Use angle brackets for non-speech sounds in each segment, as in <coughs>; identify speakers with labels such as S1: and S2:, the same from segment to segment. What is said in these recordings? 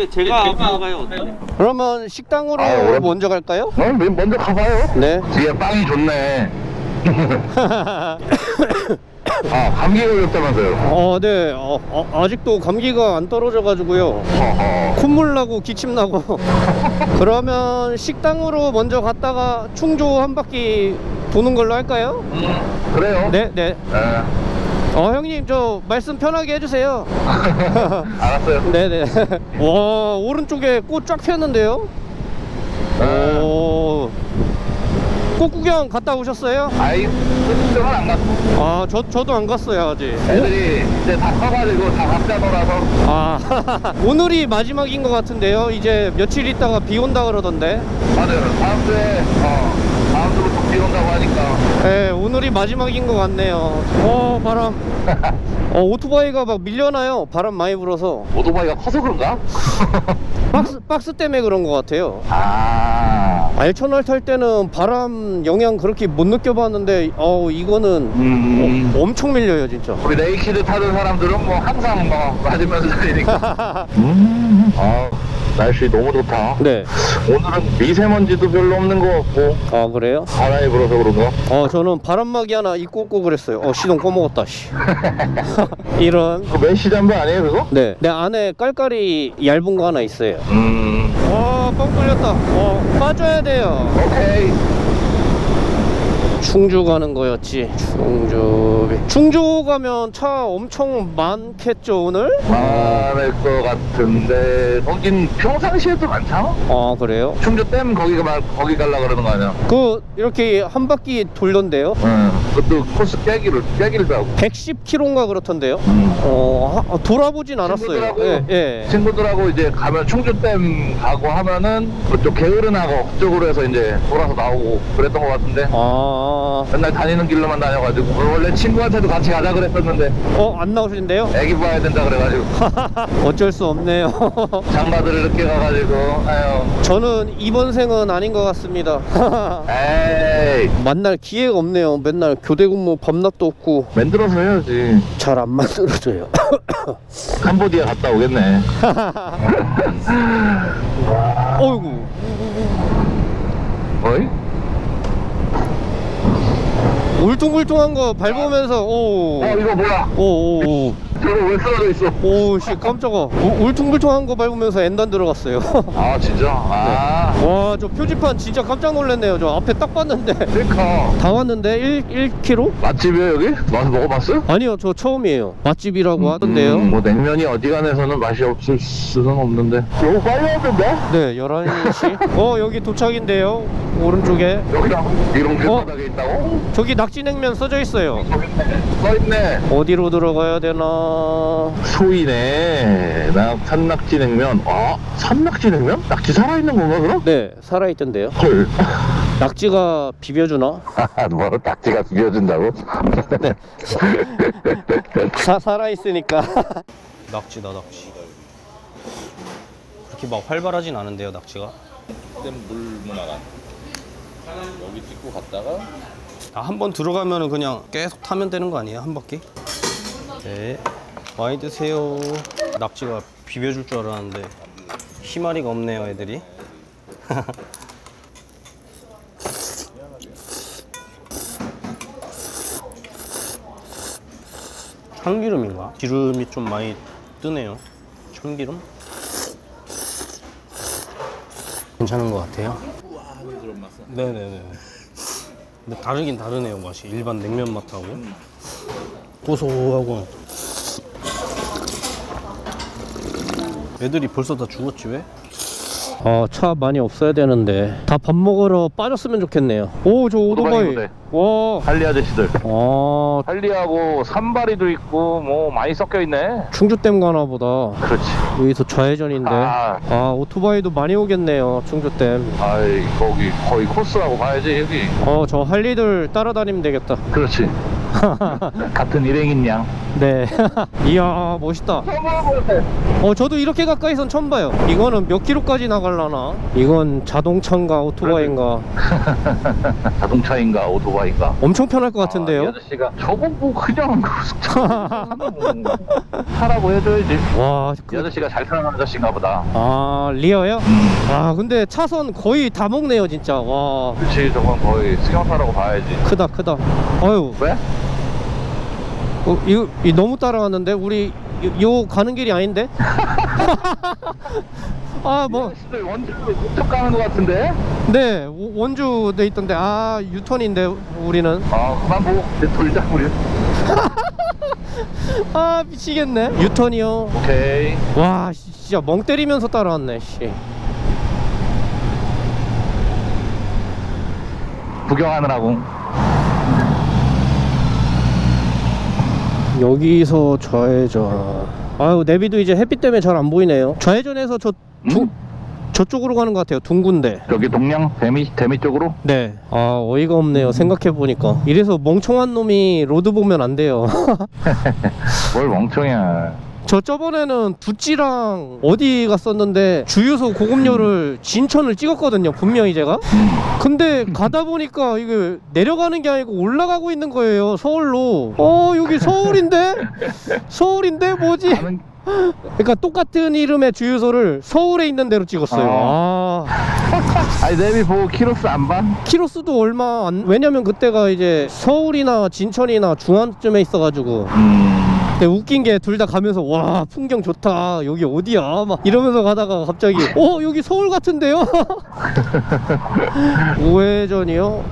S1: 예, 제가 앞으로 가요. 그러면 식당으로
S2: 아, 오래-
S1: 먼저 갈까요?
S2: 어, 먼저 가봐요.
S1: 네.
S2: 뒤에 빵이 좋네. <laughs> 아, 감기 걸렸다면서요?
S1: 어, 네. 어, 어, 아직도 감기가 안 떨어져가지고요.
S2: 허허.
S1: 콧물 나고 기침 나고. <laughs> 그러면 식당으로 먼저 갔다가 충주 한 바퀴 도는 걸로 할까요?
S2: 그래요?
S1: 네, 네.
S2: 네.
S1: 어, 형님, 저 말씀 편하게 해주세요. <laughs>
S2: 알았어요. <laughs>
S1: 네, 네. <laughs> 와, 오른쪽에 꽃쫙 폈는데요?
S2: 네.
S1: 오. 꽃 구경 갔다 오셨어요?
S2: 아이, 그쪽은 안 갔어.
S1: 아, 저, 저도 안 갔어요, 아직.
S2: 애들이 이제 다 커가지고 다 각자 놀아서.
S1: 아, 오늘이 마지막인 것 같은데요? 이제 며칠 있다가 비 온다 그러던데.
S2: 맞아요. 다음 주에, 어, 비 온다고 하니까.
S1: 네, 오늘이 마지막인 것 같네요. 어, 바람. <laughs> 어, 오토바이가 막 밀려나요. 바람 많이 불어서.
S2: 오토바이가 커서 그런가? <laughs>
S1: 박스, 박스 때문에 그런 것 같아요.
S2: 아.
S1: 알천월 탈 때는 바람 영향 그렇게 못 느껴봤는데, 어우, 이거는
S2: 음.
S1: 어, 엄청 밀려요, 진짜.
S2: 우리 네이키드 타는 사람들은 뭐 항상 뭐 맞으면서 다니니까. <laughs> 음. 아, 날씨 너무 좋다.
S1: 네.
S2: 오늘은 미세먼지도 별로 없는 것 같고
S1: 아, 그래요?
S2: 바람이 불어서 그런가?
S1: 어, 저는 바람막이 하나 입고 오고 그랬어요. 어, 시동 꺼먹었다, 씨. <laughs> <laughs> 이런.
S2: 그 메시 잠바 아니에요 그거?
S1: 네. 내 안에 깔깔이 얇은 거 하나 있어요.
S2: 음.
S1: 와, 뻥 뚫렸다. 어, 빠져야 돼요.
S2: 오케이.
S1: 충주 가는 거였지. 충주. 충주 가면 차 엄청 많겠죠, 오늘?
S2: 많을 것 같은데 거긴 평상시에도 많잖아.
S1: 아, 그래요?
S2: 충주 댐 거기가 말 거기 갈라 그러는 거 아니야?
S1: 그, 이렇게 한 바퀴 돌던데요?
S2: 응. 그것도 코스 깨기를 깨기도 하고.
S1: 110km인가 그렇던데요?
S2: 음.
S1: 어, 하- 돌아보진 않았어요.
S2: 친구들하고
S1: 예, 예.
S2: 친구들하고 이제 가면 충주댐 가고 하면은 그쪽 게으른하고 그쪽으로 해서 이제 돌아서 나오고 그랬던 것 같은데
S1: 아,
S2: 맨날 다니는 길로만 다녀가지고 원래 친구한테도 같이 가자 그랬었는데
S1: 어, 안 나오신대요?
S2: 애기 봐야 된다 그래가지고 <laughs>
S1: 어쩔 수 없네요. <laughs>
S2: 장바들을 늦게 가가지고 아유
S1: 저는 이번 생은 아닌 것 같습니다. <laughs>
S2: 에이
S1: 만날 기회가 없네요. 맨날 교대 근무 밤낮도 없고
S2: 만들어서 해야지
S1: 잘 안 만들어져요. <coughs>
S2: 캄보디아 갔다 오겠네
S1: 어이구.
S2: 어이?
S1: 울퉁불퉁한 거 밟으면서 오.
S2: 어 이거 뭐야
S1: 오, 오, 오.
S2: 저거 왜 쓰러져 있어
S1: 오, 씨, 깜짝아. 우- 울퉁불퉁한 거 밟으면서 엔단 들어갔어요. <laughs>
S2: 아 진짜? 아
S1: 와, 저 표지판 진짜 깜짝 놀랐네요. 저 앞에 딱 봤는데.
S2: 그러니까
S1: 다 왔는데 1, 1km?
S2: 맛집이에요 여기? 와서 먹어봤어?
S1: 아니요, 저 처음이에요. 맛집이라고 하던데요.
S2: 음, 뭐 냉면이 어디 간에서는 맛이 없을 수는 없는데 너무 빨리 왔는데?
S1: 네, 11시. 어, 여기 도착인데요. 오른쪽에.
S2: 여기랑 이런
S1: 어?
S2: 길바닥에 있다고?
S1: 저기 낙지냉면 써져 있어요.
S2: 써있네
S1: 어디로 들어가야 되나?
S2: 소이네 나 산낙지 냉면 아 산낙지 냉면? 낙지 살아있는 건가 그럼?
S1: 네, 살아있던데요.
S2: 헐
S1: 낙지가 비벼주나?
S2: 뭐 낙지가 비벼준다고?
S1: 사, 살아있으니까. 낙지다, 낙지. 그렇게 막 활발하진 않은데요, 낙지가.
S3: 물 문화가 여기 찍고 갔다가
S1: 아, 한 번 들어가면은 그냥 계속 타면 되는 거 아니에요? 한 바퀴? 네. 많이 드세요. 낙지가 비벼줄 줄 알았는데 희마리가 없네요, 애들이. <laughs> 참기름인가? 기름이 좀 많이 뜨네요. 참기름? 괜찮은 것 같아요. 네네네. 근데 다르긴 다르네요 맛이 일반 냉면 맛하고 고소하고. 애들이 벌써 다 죽었지 왜? 아 차 많이 없어야 되는데 다 밥 먹으러 빠졌으면 좋겠네요. 오 저 오토바이.
S2: 오토바이
S1: 와.
S2: 할리 아저씨들
S1: 아
S2: 할리하고 산바리도 있고 뭐 많이 섞여 있네
S1: 충주댐 가나 보다.
S2: 그렇지
S1: 여기서 좌회전인데.
S2: 아.
S1: 아 오토바이도 많이 오겠네요 충주댐.
S2: 아이 거기 거의 코스라고 봐야지 여기
S1: 어저 할리들 따라다니면 되겠다.
S2: 그렇지 <laughs> 같은 일행인 양.
S1: 네. <laughs> 이야, 멋있다. 어, 저도 이렇게 가까이선 처음 봐요. 이거는 몇 킬로까지 나갈라나? 이건 자동차인가 오토바이인가? <laughs>
S2: 자동차인가 오토바이인가.
S1: 엄청 편할 것
S2: 아, 이
S1: 같은데요?
S2: 아저씨가 저거 뭐 그냥 하라고 해줘야지.
S1: 와,
S2: 이
S1: 그,
S2: 아저씨가 잘 사는 아저씨인가 보다.
S1: 아, 리어요?
S2: 음.
S1: 아, 근데 차선 거의 다 먹네요, 진짜. 와,
S2: 그렇지 저건 거의 승용차라고 봐야지.
S1: 크다, 크다. 어휴,
S2: 왜?
S1: 어, 이거, 이 너무 따라갔는데? 우리, 요, 요 가는 길이 아닌데? <laughs> 아, 뭐,
S2: 원주 이쪽 가는 것 같은데?
S1: 네, 오- 원주 돼 있던데. 아, 유턴인데, 우리는.
S2: 아 그만 보고 이제 돌자 우리. <laughs>
S1: 아, 미치겠네. 유턴이요.
S2: 오케이.
S1: 와, 씨, 진짜 멍 때리면서 따라왔네, 씨.
S2: 구경하느라고.
S1: 여기서 좌회전. 아유, 내비도 이제 햇빛 때문에 잘 안 보이네요. 좌회전해서 저, 두,
S2: 음?
S1: 저쪽으로 가는 것 같아요. 둥군데.
S2: 여기 동양 대미 대미 쪽으로.
S1: 네. 아, 어이가 없네요. 생각해보니까. 이래서 멍청한 놈이 로드 보면 안 돼요. <laughs> <laughs>
S2: 뭘 멍청이야.
S1: 저 저번에는 두찌랑 어디 갔었는데 주유소 고급료를 진천을 찍었거든요. 분명히 제가. 근데 가다 보니까 이게 내려가는 게 아니고 올라가고 있는 거예요. 서울로. 어, 여기 서울인데? 서울인데 뭐지? 그러니까 똑같은 이름의 주유소를 서울에 있는 데로 찍었어요. 아.
S2: 아니 내비 보고 키로수 안 봐?
S1: 키로수도 얼마 안 왜냐면 그때가 이제 서울이나 진천이나 중앙쯤에 있어가지고
S2: 음.
S1: 근데 웃긴 게 둘 다 가면서 와 풍경 좋다 여기 어디야 막 이러면서 가다가 갑자기 어 여기 서울 같은데요 <laughs> 우회전이요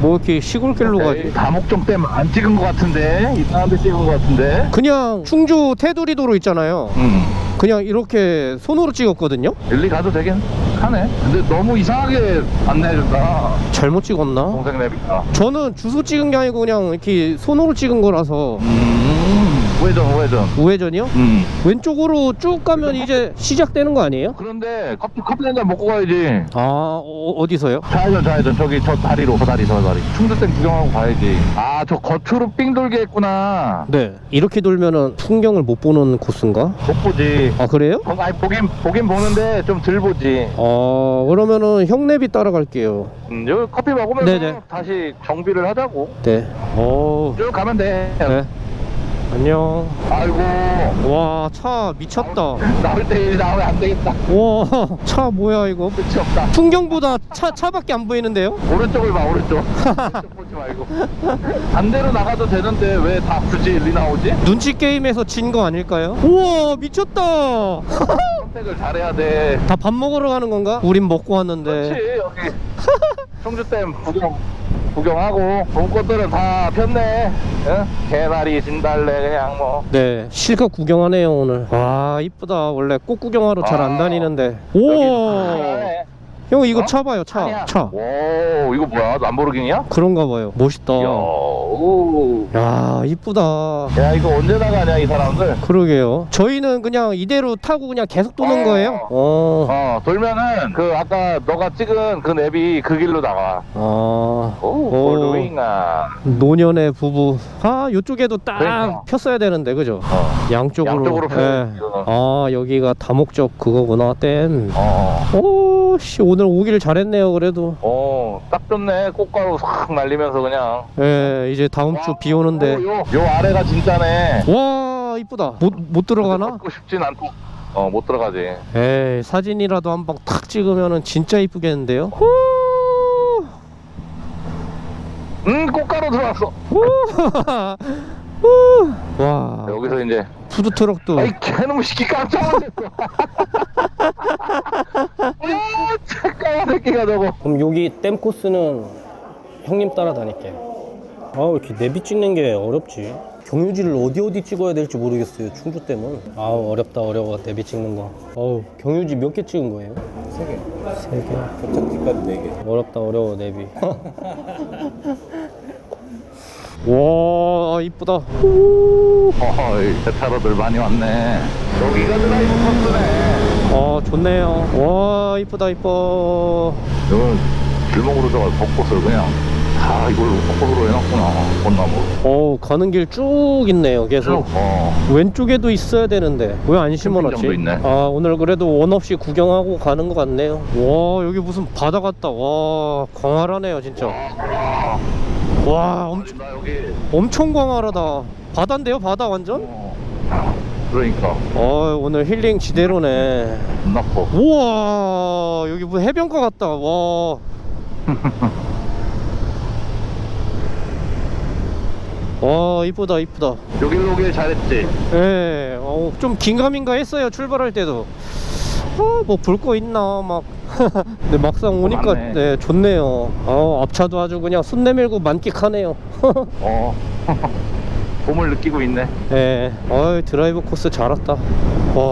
S1: 뭐 이렇게 시골길로 가지
S2: 다목적 댐안 찍은 것 같은데 이상한 데 찍은 것 같은데.
S1: 그냥 충주 테두리도로 있잖아요
S2: 음.
S1: 그냥 이렇게 손으로 찍었거든요
S2: 일리 가도 되긴 하네. 근데 너무 이상하게 안내해준다.
S1: 잘못 찍었나
S2: 동생 내비가.
S1: 저는 주소 찍은 게 아니고 그냥 이렇게 손으로 찍은 거라서
S2: 음. 우회전 우회전.
S1: 우회전이요
S2: 음.
S1: 왼쪽으로 쭉 가면 이제 시작되는 거 아니에요?
S2: 그런데 커피 커피 한잔 먹고 가야지.
S1: 아 어, 어디서요?
S2: 좌회전 좌회전 저기 저 다리로 저 다리 저 다리. 충주댐 구경하고 가야지. 아 저 겉으로 삥 돌게 했구나.
S1: 네 이렇게 돌면은 풍경을 못 보는 코스인가?
S2: 못 보지.
S1: 아 그래요?
S2: 어, 아니 보긴 보긴 보는데 좀 덜 보지.
S1: 어 그러면은 형네비 따라갈게요
S2: 음, 여기 커피 먹으면서
S1: 네네.
S2: 다시 정비를 하자고.
S1: 네 오.
S2: 쭉 가면 돼.
S1: 네 안녕
S2: 아이고
S1: 와 차 미쳤다
S2: 나올 때일 나오면 안 되겠다.
S1: 와 차 뭐야 이거
S2: 끝이 없다.
S1: 풍경보다 차, 차밖에 안 보이는데요?
S2: 오른쪽을 봐 오른쪽. <laughs> 오른쪽 보지 말고. 반대로 나가도 되는데 왜 다 굳이 일리 나오지?
S1: 눈치 게임에서 진 거 아닐까요? 우와 미쳤다 <laughs>
S2: 선택을 잘해야 돼.
S1: 다 밥 먹으러 가는 건가? 우린 먹고 왔는데
S2: 그렇지 여기 <laughs> 청주댐 구경 구경하고 본 것들은 다 폈네. 응? 개나리 진달래 그냥 뭐.
S1: 네 실컷 구경하네요 오늘 와 이쁘다 원래 꽃 구경하러 잘 안
S2: 아.
S1: 다니는데
S2: 여기
S1: 우와
S2: 하얀해.
S1: 형 이거
S2: 어?
S1: 차 봐요 차
S2: 아니야.
S1: 차
S2: 오 이거 뭐야 람보르기니야?
S1: 그런가 봐요 멋있다
S2: 이야, 오.
S1: 야 이쁘다
S2: 야 이거 언제 나가냐 이 사람들?
S1: 그러게요 저희는 그냥 이대로 타고 그냥 계속 도는
S2: 어.
S1: 거예요 어.
S2: 어 돌면은 그 아까 너가 찍은 그 앱이 그 길로 나가. 아오
S1: 오.
S2: 볼로잉아.
S1: 노년의 부부 아 요쪽에도 딱
S2: 그러니까.
S1: 폈어야 되는데 그죠
S2: 어.
S1: 양쪽으로
S2: 양쪽으로 펴,
S1: 예.
S2: 이거는.
S1: 아 여기가 다목적 그거구나 댐
S2: 어.
S1: 오씨 오늘 오길 잘했네요 그래도
S2: 어, 딱 좋네. 꽃가루 싹 날리면서 그냥.
S1: 예 이제 다음 주 비 오는데
S2: 오, 요, 요 아래가 진짜네.
S1: 와 이쁘다 못, 못 들어가나?
S2: 고 싶진 않고. 어, 못 들어가지.
S1: 에이 사진이라도 한 방 탁 찍으면은 진짜 이쁘겠는데요? 후!
S2: 음, 꽃가루 들어왔어.
S1: 후! <laughs> 후! 와
S2: 여기서 이제.
S1: 푸드트럭도.
S2: 아이, 개놈 시키 깜짝 놀랐어. <laughs> 아, 잠깐만, 새끼가 저거.
S1: 그럼 여기 댐 코스는 형님 따라 다닐게요. 아 이렇게 내비 찍는 게 어렵지? 경유지를 어디 어디 찍어야 될지 모르겠어요 충주 댐은. 아 어렵다 어려워 내비 찍는 거. 어우 경유지 몇 개 찍은 거예요?
S3: 세 개.
S1: 세 개.
S3: 도착지까지 네 개.
S1: 어렵다 어려워 내비 <laughs> 와 이쁘다.
S2: 어이, 대타로들 많이 왔네. 여기가 드라이브 코스네.
S1: 아 좋네요. 와 이쁘다 이뻐.
S2: 이건 길목으로 저 벚꽃을 그냥. 다아 이걸 거꾸로 해놨구나 건나무
S1: 어 가는 길 쭉 있네요 계속.
S2: 어.
S1: 왼쪽에도 있어야 되는데. 왜 안 심어놨지? 아 오늘 그래도 원 없이 구경하고 가는 것 같네요. 와 여기 무슨 바다 같다. 와 광활하네요 진짜. 와 엄청,
S2: 나 여기
S1: 엄청 광활하다. 바다인데요? 바다 완전?
S2: 어. 그러니까.
S1: 어 오늘 힐링 지대로네.
S2: 겁나 커
S1: 우와 여기 뭐 해변가 같다. 와. <laughs> 와 이쁘다 이쁘다.
S2: 여기로 오길 잘했지?
S1: 예, 어, 좀 긴가민가 했어요 출발할 때도. 아, 뭐 볼 거 있나 막. <laughs> 근데 막상 오니까
S2: 많네.
S1: 네 좋네요. 어, 앞차도 아주 그냥 손 내밀고 만끽하네요. <laughs>
S2: 어. <laughs> 봄을 느끼고 있네.
S1: 예, 어이 드라이브 코스 잘 왔다. 와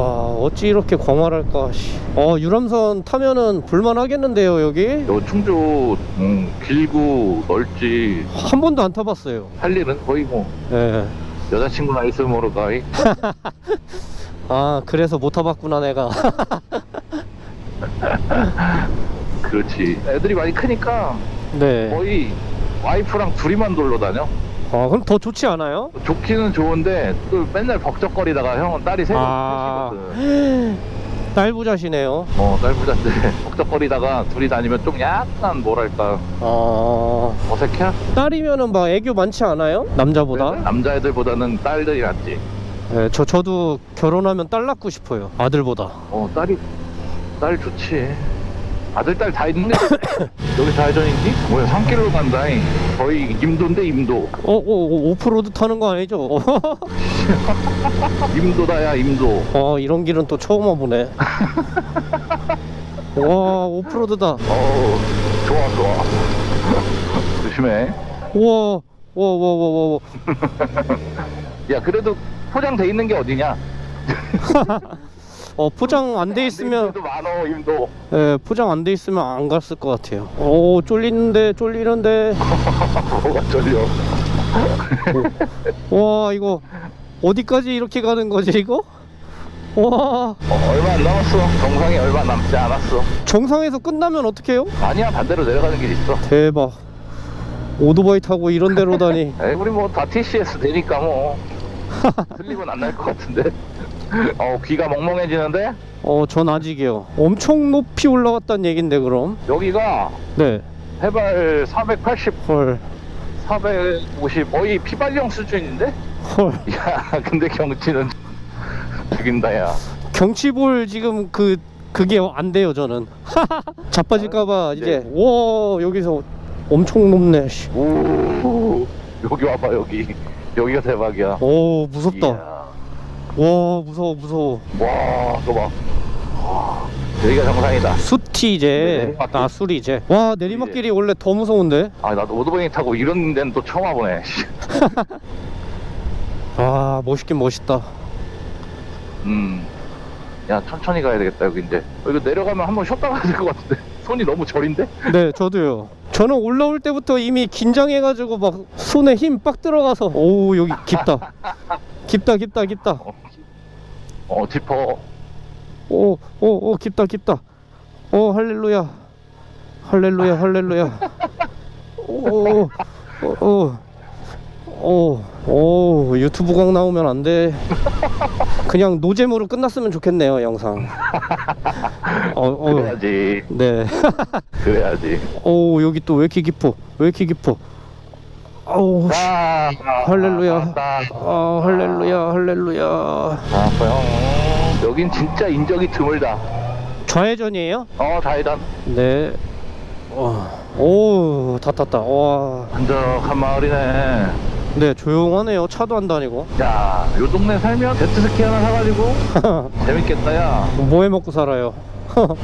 S1: 어찌 이렇게 광활할까 씨. 어 유람선 타면은 볼만하겠는데요 여기?
S2: 요 충주 음, 길고 넓지.
S1: 한 번도 안 타봤어요.
S2: 할 일은 거의 뭐.
S1: 예.
S2: 여자친구나 있으면 모를까 이.
S1: 아 그래서 못 타봤구나 내가 <laughs>
S2: 그렇지 애들이 많이 크니까
S1: 네.
S2: 거의 와이프랑 둘이만 놀러 다녀
S1: 아 그럼 더 좋지 않아요?
S2: 좋기는 좋은데 또 맨날 벅적거리다가 형은 딸이 셋이
S1: 아.
S2: 셋이거든
S1: 딸 부자시네요
S2: 어 딸 부자인데 <laughs> 벅적거리다가 둘이 다니면 좀 약간 뭐랄까
S1: 아
S2: 어색해?
S1: 딸이면은 막 애교 많지 않아요? 남자보다?
S2: 남자애들보다는 딸들이 낫지
S1: 네, 저 저도 결혼하면 딸 낳고 싶어요. 아들보다.
S2: 어 딸이 딸 좋지 아들 딸 다 있는데 <coughs> 여기 좌회전인지? 뭐야 산길로 간다 잉. 거의 임도인데 임도
S1: 어, 어, 어 오프로드 타는 거 아니죠? <laughs>
S2: 임도다 야 임도
S1: 어, 이런 길은 또 처음 와보네. <laughs> 와, 오프로드다.
S2: 어우 좋아 좋아 <laughs> 조심해
S1: 우와, 와, 와, 와, 와, 와.
S2: 야 그래도 포장돼 있는 게 어디냐 <laughs>
S1: 어, 포장 안 돼 있으면,
S2: 많어 임도
S1: 예, 포장 안 돼 있으면 안 갔을 것 같아요. 오, 쫄리는데, 쫄리는데. <laughs>
S2: 뭐가 떨려 <laughs>
S1: 와, 이거, 어디까지 이렇게 가는 거지, 이거? 와,
S2: 어, 얼마 안 남았어 정상이 얼마 남지 않았어
S1: 정상에서 끝나면 어떡해요?
S2: 아니야 반대로 내려가는 길 있어
S1: 대박. 오토바이 타고 이런 데로 다니.
S2: 에이 우리 뭐 다 TCS 되니까 뭐 <laughs> 틀리면 안날 것 같은데 <laughs> 어 귀가 멍멍해지는데
S1: 어, 전 아직이요. 엄청 높이 올라갔다는 얘긴데, 그럼?
S2: 여기가
S1: 네.
S2: 해발 480,
S1: 헐,
S2: 450 거의 피발령 수준인데?
S1: 헐. <laughs>
S2: 야 근데 경치는 죽인다 야
S1: 경치 볼 지금 그, 그게 안 돼요, 저는. 자빠질까 봐, 이제.
S2: 네.
S1: 와, 여기서 엄청 높네, 씨.
S2: 오 여기 와봐 여기 여기가 대박이야
S1: 오, 무섭다.
S2: 이야.
S1: 와, 무서워, 무서워.
S2: 와 저거 봐 와, 여기가 정상이다 네,
S1: 이제.
S2: 내리막길.
S1: 아, 술이 이제. 와, 내리막길이 원래 더 무서운데?
S2: 아 나도 오토바이 타고 이런 데는 또 처음 와보네 <laughs>
S1: 아, 멋있긴 멋있다.
S2: 음. 야 천천히 가야 되겠다 여기 이제 어, 이거 내려가면 한번 쉬었다 가야 될 것 같은데 손이 너무 저린데?
S1: 네, 저도요. 저는 올라올 때부터 이미 긴장해가지고 막 손에 힘 빡 들어가서. 오, 여기 깊다. 깊다, 깊다, 깊다.
S2: 어 지퍼
S1: 오, 오, 오, 깊다, 깊다. 오, 할렐루야. 할렐루야, 할렐루야. 오, 오, 오, 오, 오, 유튜브 강 나오면 안 돼. 그냥 노잼으로 끝났으면 좋겠네요, 영상. 어, 어,
S2: 그래야지
S1: 네. <laughs>
S2: 그래야지
S1: 오, 여기 또 왜 이렇게 깊어? 왜 이렇게 깊어? 아우, 씨.
S2: 아,
S1: 할렐루야.
S2: 아,
S1: 아, 할렐루야, 할렐루야.
S2: 아, 형 여긴 진짜 인적이 드물다
S1: 좌회전이에요?
S2: 어 좌회전
S1: 네. 와. 오, 다 탔다. 와.
S2: 한적한 마을이네
S1: 네, 조용하네요. 차도 안 다니고.
S2: 야 요 동네 살면 제트스키 하나 사가지고 <laughs> 재밌겠다 야
S1: 뭐 해 먹고 살아요? <laughs>
S2: 어?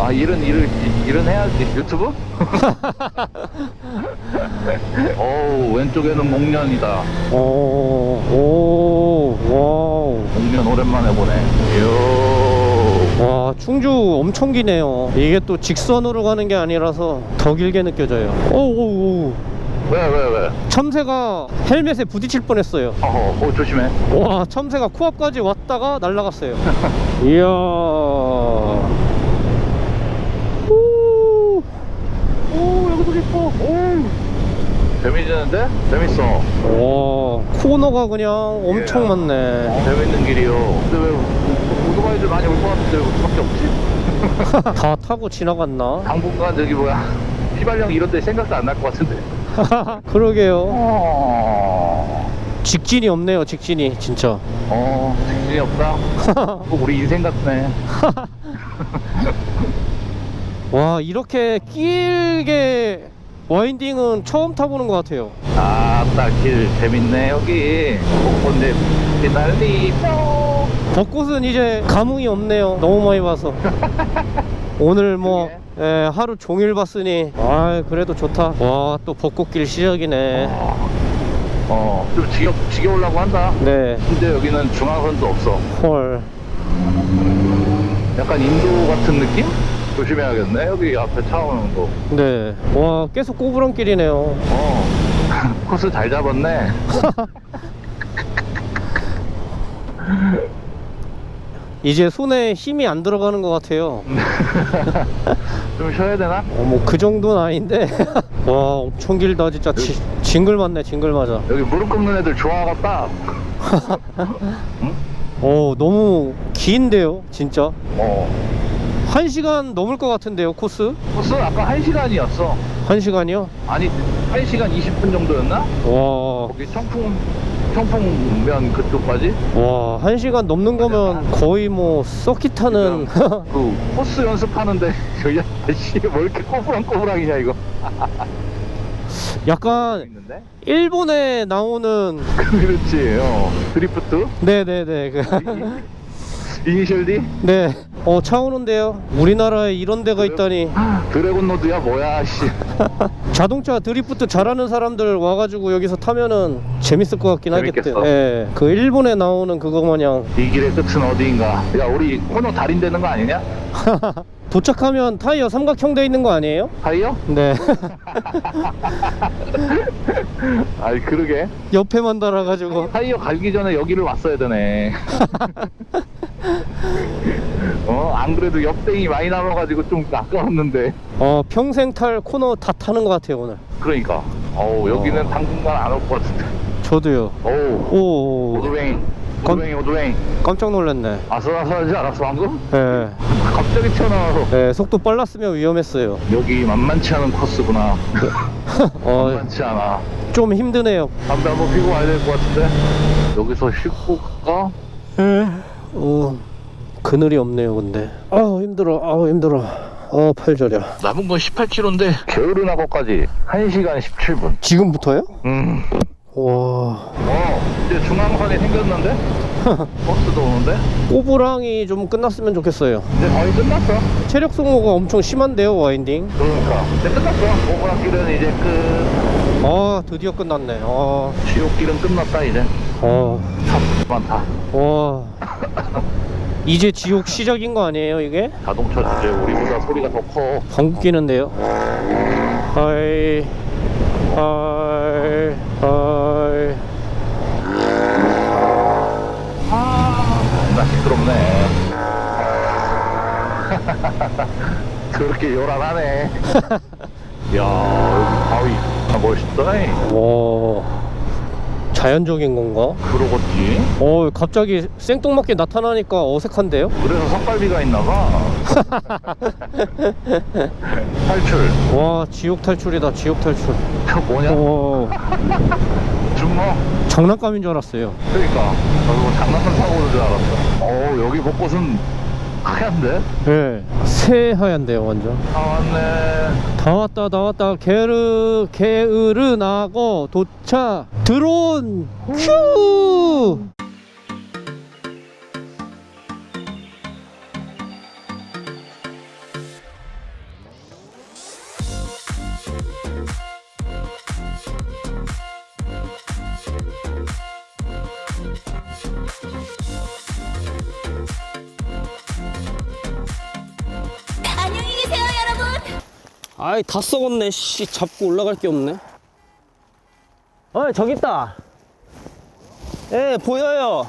S2: 아 일은 일을 일은 해야지 유튜브? <laughs> 어우 왼쪽에는 목련이다
S1: 오, 오, 와우.
S2: 목련 오랜만에 보네 요
S1: 와, 충주 엄청 기네요. 이게 또 직선으로 가는 게 아니라서 더 길게 느껴져요. 오, 오, 오.
S2: 왜 왜 왜?
S1: 참새가 헬멧에 부딪힐 뻔했어요.
S2: 어허 어, 조심해
S1: 와, 참새가 코앞까지 왔다가 날아갔어요. <laughs> 이야. 오,
S2: 오 여기도 깊어 오 재밌는데? 재밌어.
S1: 와 코너가 그냥 엄청
S2: 예.
S1: 많네.
S2: 재밌는 길이요. 근데 왜 오- 오토바이들 많이 올 것 같은데 왜 그밖에 없지? <laughs>
S1: 다 타고 지나갔나?
S2: 당분간 저기 뭐야 휘발령 이런 데 생각도 안 날 것 같은데. <laughs>
S1: 그러게요.
S2: 어,
S1: 직진이 없네요. 직진이 진짜.
S2: 어, 직진이 없다. 꼭 <laughs> 우리 인생 같네. <laughs>
S1: 와 이렇게 길게 와인딩은 처음 타보는 것 같아요.
S2: 아, 딱길 재밌네 여기. 근데 기다리며.
S1: 벚꽃은 이제 감흥이 없네요. 너무 많이 봐서. 오늘 뭐 예, 하루 종일 봤으니 아 그래도 좋다. 와 또 벚꽃길 시작이네.
S2: 어, 좀 지겨 지겨우려고 한다.
S1: 네.
S2: 근데 여기는 중앙선도 없어.
S1: 헐.
S2: 약간 인도 같은 느낌? 조심해야겠네. 여기 앞에 차 오는 거.
S1: 네. 와 계속 꼬부랑길이네요.
S2: 어, <laughs> 코스 잘 잡았네. <laughs>
S1: 이제 손에 힘이 안 들어가는 것 같아요. <laughs>
S2: 좀 쉬어야 되나?
S1: 어, 뭐 그 정도는 아닌데. <laughs> 와 엄청 길다 진짜. 지, 징글 맞네 징글 맞아.
S2: 여기 무릎 꿇는 애들 좋아하겠다. <laughs>
S1: 어 너무 긴데요 진짜.
S2: 어.
S1: 한 시간 넘을 것 같은데요 코스?
S2: 코스 아까 1시간이었어.
S1: 한 시간이요?
S2: 아니, 1시간 20분 정도였나?
S1: 와,
S2: 거기 청풍, 청풍면 그쪽까지?
S1: 와, 한 시간 넘는 거면 거의 뭐 서킷 타는 <laughs>
S2: 그 코스 연습하는데, 야, 씨, 뭐 이렇게 꼬부랑꼬부랑이냐, 이거.
S1: 약간
S2: 있는데?
S1: 일본에 나오는 <laughs>
S2: 그렇지, 어. 드리프트?
S1: 네네네 그,
S2: 이니셜 D?
S1: 네, 어 차 오는데요. 우리나라에 이런 데가 있다니
S2: 드래곤 로드야, 뭐야, 씨. <laughs>
S1: 자동차 드리프트 잘하는 사람들 와가지고 여기서 타면은 재밌을 것 같긴
S2: 재밌겠어.
S1: 하겠대. 예, 그 일본에 나오는 그거 마냥
S2: 이 길의 끝은 어디인가? 야, 우리 코너 달인 되는 거 아니냐? <laughs>
S1: 도착하면 타이어 삼각형 돼 있는 거 아니에요?
S2: 타이어?
S1: 네, <laughs>
S2: 아이, 그러게.
S1: 옆에만 달아가지고.
S2: 타이어 갈기 전에 여기를 왔어야 되네. 어, 안 그래도 옆땡이 많이 남아가지고 좀 아까웠는데.
S1: 어 평생 탈 코너 다 타는 것 같아요 오늘.
S2: 그러니까. 어우, 여기는
S1: 어.
S2: 당분간 안 올 것 같은데.
S1: 저도요.
S2: 어우,
S1: 오,
S2: 오두뱅이.
S1: 건-
S2: 오두뱅이, 오두뱅이.
S1: 깜짝 놀랐네.
S2: 아슬아슬하지 않았어, 방금?
S1: 예.
S2: 갑자기 튀어나와서.
S1: 네, 속도 빨랐으면 위험했어요.
S2: 여기 만만치 않은 코스구나. <laughs>
S1: 어,
S2: 만만치 않아.
S1: 좀 힘드네요.
S2: 담배 한번 피고 와야 될 것 같은데. 여기서 씻고 갈까?
S1: 어, 그늘이 없네요, 근데. 아우, 힘들어, 아우, 힘들어. 어, 팔 저려.
S2: 남은 건 18km인데. 게으른 하고까지 1시간 17분.
S1: 지금부터요?
S2: 음.
S1: 와,
S2: 어, 이제 중앙선이 생겼는데? <laughs> 버스도 오는데?
S1: 꼬부랑이 좀 끝났으면 좋겠어요.
S2: 이제 거의 끝났어.
S1: 체력 소모가 엄청 심한데요, 와인딩.
S2: 그러니까. 이제 끝났어. 오브락길은 이제 끝.
S1: 아, 드디어 끝났네. 아,
S2: 지옥길은 끝났다, 이제.
S1: 어,
S2: 참 많다.
S1: 와. 이제 지옥 시작인 거 아니에요, 이게?
S2: 자동차 주제 우리보다 소리가 더 커.
S1: 방귀 끼는데요. 하이, 하이, 하이.
S2: 나 시끄럽네. 그렇게 요란하네. <laughs> 야, 여기 바위. 아, 멋있다. 이.
S1: 와 자연적인 건가?
S2: 그러겠지.
S1: 어 갑자기 생뚱맞게 나타나니까 어색한데요?
S2: 그래서 석갈비가 있나봐. <laughs> 탈출.
S1: 와 지옥 탈출이다 지옥 탈출
S2: 저 <laughs> 뭐냐?
S1: 어
S2: 준모.
S1: 장난감인 줄 알았어요
S2: 그러니까. 저거 장난감 사고 오는 줄 알았어. 어, 여기 벚꽃은 하얀데?
S1: 예. 새하얀데요 완전.
S2: 아, 왔네.
S1: 다 왔다 다 왔다. 게으르 게으르 나고 도착. 드론 큐 아이 다 썩었네 씨 잡고 올라갈 게 없네 어 저기 있다 예 보여요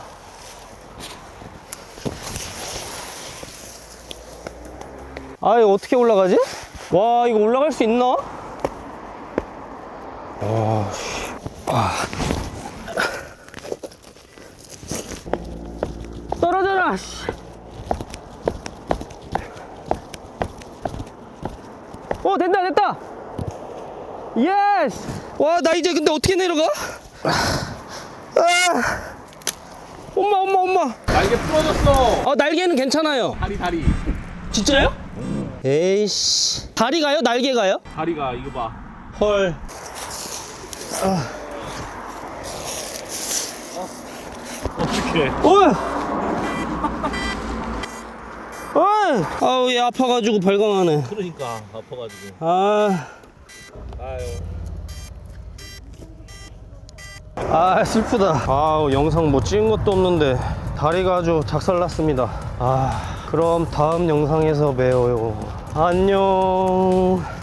S1: 아이 어떻게 올라가지? 와 이거 올라갈 수 있나?
S4: 어, 씨. 아. 떨어져라. 씨. 어 된다 됐다. 예스. 와 나 이제 근데 어떻게 내려가? 아. 엄마 엄마 엄마.
S3: 날개 부러졌어.
S4: 어 날개는 괜찮아요.
S3: 다리 다리.
S4: 진짜요? 에이씨. 다리가요? 날개가요?
S3: 다리가 이거 봐.
S4: 헐.
S3: 어떻게?
S4: 어이! 어이! 아우, 얘 아파가지고 발광하네.
S3: 그러니까 아파가지고.
S4: 아,
S3: 아유.
S4: 아, 슬프다. 아우, 영상 뭐 찍은 것도 없는데, 다리가 아주 작살났습니다. 아, 그럼 다음 영상에서 봬요. 안녕.